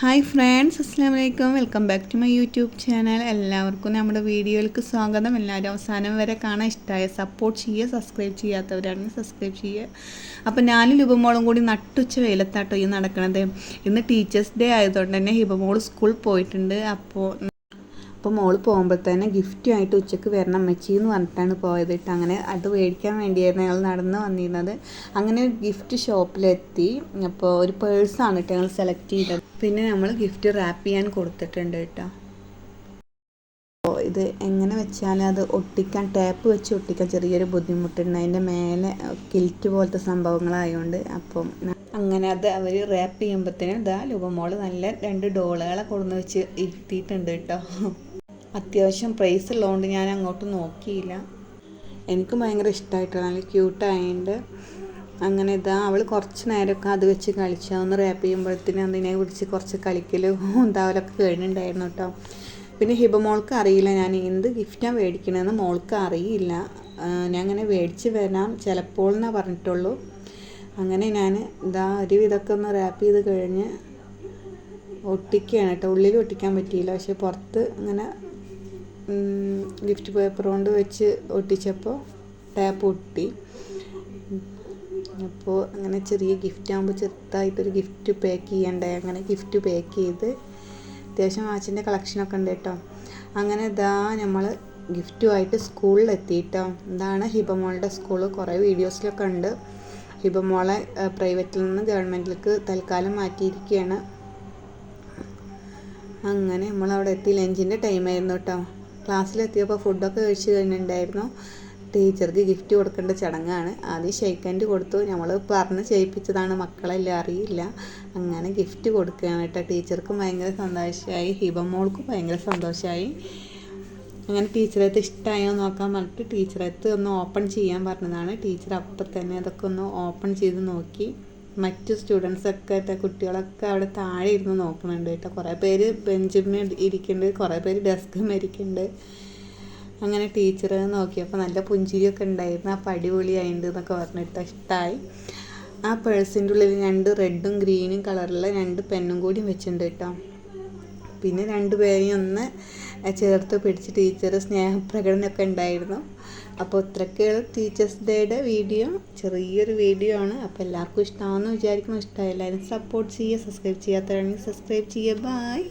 Hi friends അസ്സാം വലൈക്കും welcome back to my YouTube channel എല്ലാവർക്കും നമ്മുടെ വീഡിയോയിലേക്ക് സ്വാഗതം. എല്ലാവരും അവസാനം വരെ കാണാൻ ഇഷ്ടമായ സപ്പോർട്ട് ചെയ്യുക സബ്സ്ക്രൈബ് ചെയ്യാത്തവരാണെങ്കിൽ സബ്സ്ക്രൈബ് ചെയ്യുക. അപ്പോൾ ഞാനും ലുബമോളും കൂടി നട്ടുച്ച വെയിലത്താട്ടോ ഈ നടക്കണത്. ഇന്ന് ടീച്ചേഴ്സ് ഡേ ആയതുകൊണ്ട് തന്നെ ഹിബമോൾ സ്കൂൾ പോയിട്ടുണ്ട്. അപ്പോൾ അപ്പോൾ മോൾ തന്നെ ഗിഫ്റ്റുമായിട്ട് ഉച്ചയ്ക്ക് വരണം അമ്മച്ചി എന്ന് പറഞ്ഞിട്ടാണ് പോയത് കേട്ടോ. അങ്ങനെ അത് മേടിക്കാൻ വേണ്ടിയായിരുന്നു ഞങ്ങൾ നടന്ന് വന്നിരുന്നത്. അങ്ങനെ ഗിഫ്റ്റ് ഷോപ്പിലെത്തി. അപ്പോൾ ഒരു പേഴ്സാണ് കേട്ടോ ഞങ്ങൾ സെലക്ട് ചെയ്തത്. പിന്നെ നമ്മൾ ഗിഫ്റ്റ് റാപ്പ് ചെയ്യാൻ കൊടുത്തിട്ടുണ്ട് കേട്ടോ. അപ്പോൾ ഇത് എങ്ങനെ വെച്ചാൽ അത് ഒട്ടിക്കാൻ ടാപ്പ് വെച്ച് ഒട്ടിക്കാൻ ചെറിയൊരു ബുദ്ധിമുട്ടുണ്ട്. അതിന്റെ മേലെ കിൽറ്റ് പോലത്തെ സംഭവങ്ങളായതുകൊണ്ട് അപ്പം അങ്ങനെ അത് അവർ റാപ്പ് ചെയ്യുമ്പോഴത്തേനും ഇതാ ലുപമോൾ നല്ല രണ്ട് ഡോളുകളെ കൊടുന്ന് വെച്ച് ഇരുത്തിയിട്ടുണ്ട് കേട്ടോ. അത്യാവശ്യം പ്രൈസ് ഉള്ളതുകൊണ്ട് ഞാൻ അങ്ങോട്ട് നോക്കിയില്ല. എനിക്ക് ഭയങ്കര ഇഷ്ടമായിട്ടാണ് നല്ല ക്യൂട്ടായതുകൊണ്ട് അങ്ങനെ ഇതാ അവൾ കുറച്ച് നേരമൊക്കെ അത് വെച്ച് കളിച്ചു. ഒന്ന് റാപ്പ് ചെയ്യുമ്പോഴത്തേനും അതിനെ കുറിച്ച് കുറച്ച് കളിക്കലും ഉണ്ടാവലൊക്കെ കഴിഞ്ഞിട്ടുണ്ടായിരുന്നു കേട്ടോ പിന്നെ ഹിബ മോൾക്ക് അറിയില്ല ഞാൻ എന്ത് ഗിഫ്റ്റാണ് മേടിക്കണമെന്ന് മോൾക്ക് അറിയില്ല. ഞാൻ അങ്ങനെ മേടിച്ച് വരാം. ചിലപ്പോൾ എന്നാണ് പറഞ്ഞിട്ടുള്ളൂ. അങ്ങനെ ഞാൻ ഇതാ ഒരു വിധമൊക്കെ ഒന്ന് റാപ്പ് ചെയ്ത് കഴിഞ്ഞ് ഒട്ടിക്കുകയാണ് കേട്ടോ ഉള്ളിൽ ഒട്ടിക്കാൻ പറ്റിയില്ല. പക്ഷെ പുറത്ത് ഇങ്ങനെ ഗിഫ്റ്റ് പേപ്പർ കൊണ്ട് വെച്ച് ഒട്ടിച്ചപ്പോൾ ടാപ്പ് ഒട്ടി. അപ്പോൾ അങ്ങനെ ചെറിയ ഗിഫ്റ്റ് ആകുമ്പോൾ ചെറുതായിട്ടൊരു ഗിഫ്റ്റ് പാക്ക് ചെയ്യണ്ടേ? അങ്ങനെ ഗിഫ്റ്റ് പാക്ക് ചെയ്ത് അത്യാവശ്യം വാച്ചിന്റെ കളക്ഷനൊക്കെ ഉണ്ട് കേട്ടോ. അങ്ങനെ ഇതാ നമ്മൾ ഗിഫ്റ്റുമായിട്ട് സ്കൂളിൽ എത്തിയിട്ടോ. ഇതാണ് ഹിബമോളുടെ സ്കൂൾ കുറേ വീഡിയോസിലൊക്കെ ഉണ്ട്. ഹിബമോളെ പ്രൈവറ്റിൽ നിന്ന് ഗവൺമെന്റിലേക്ക് തൽക്കാലം മാറ്റിയിരിക്കുകയാണ് അങ്ങനെ നമ്മൾ അവിടെ എത്തി ലഞ്ചിന്റെ ടൈമായിരുന്നു കേട്ടോ. ക്ലാസ്സിലെത്തിയപ്പോൾ ഫുഡൊക്കെ കഴിച്ച് കഴിഞ്ഞിട്ടുണ്ടായിരുന്നു. ടീച്ചർക്ക് ഗിഫ്റ്റ് കൊടുക്കേണ്ട ചടങ്ങാണ്. ആദ്യം ഷെയ്ക്ക് ഹാൻഡ് കൊടുത്തു. നമ്മൾ പറഞ്ഞ് ചെയ്യിപ്പിച്ചതാണ്. മക്കളെല്ലാം അറിയില്ല. അങ്ങനെ ഗിഫ്റ്റ് കൊടുക്കുകയാണ് കേട്ടോ. ടീച്ചർക്കും ഭയങ്കര സന്തോഷമായി ഹിബമോൾക്കും ഭയങ്കര സന്തോഷമായി അങ്ങനെ ടീച്ചറത്ത് ഇഷ്ടമായോ നോക്കാൻ പറഞ്ഞിട്ട് ടീച്ചറത്ത് ഒന്ന് ഓപ്പൺ ചെയ്യാൻ പറഞ്ഞതാണ്. ടീച്ചർ അപ്പം തന്നെ അതൊക്കെ ഒന്ന് ഓപ്പൺ ചെയ്ത് നോക്കി. മറ്റു സ്റ്റുഡൻസൊക്കെ കുട്ടികളൊക്കെ അവിടെ താഴെ ഇരുന്ന് നോക്കുന്നുണ്ട് കേട്ടോ. കുറേ പേര് ബെഞ്ചിന്മേൽ ഇരിക്കുന്നുണ്ട് കുറേ പേര് ഡെസ്കും ഇരിക്കുന്നുണ്ട്. അങ്ങനെ ടീച്ചർ നോക്കിയപ്പോൾ നല്ല പുഞ്ചിരിയൊക്കെ ഉണ്ടായിരുന്നു. അപ്പോൾ അടിപൊളിയായിട്ടുണ്ട് എന്നൊക്കെ പറഞ്ഞിട്ട് ഇഷ്ടമായി ആ പേഴ്സിന്റെ ഉള്ളിൽ രണ്ട് റെഡും ഗ്രീനും കളറുള്ള രണ്ട് പെന്നും കൂടി വെച്ചിട്ടുണ്ട് കേട്ടോ. പിന്നെ രണ്ട് പേരെയും ഒന്ന് ചേർത്ത് പിടിച്ച് ടീച്ചർ സ്നേഹപ്രകടനമൊക്കെ ഉണ്ടായിരുന്നു. അപ്പോൾ ഇത്രയൊക്കെയുള്ള ടീച്ചേഴ്സ് ഡേയുടെ വീഡിയോ ചെറിയൊരു വീഡിയോ ആണ്. അപ്പോൾ എല്ലാവർക്കും ഇഷ്ടമാണെന്ന് വിചാരിക്കുന്നു. ഇഷ്ടമായി എല്ലാവരും സപ്പോർട്ട് ചെയ്യുക. സബ്സ്ക്രൈബ് ചെയ്യാത്തവരാണെങ്കിൽ സബ്സ്ക്രൈബ് ചെയ്യുക. ബായ്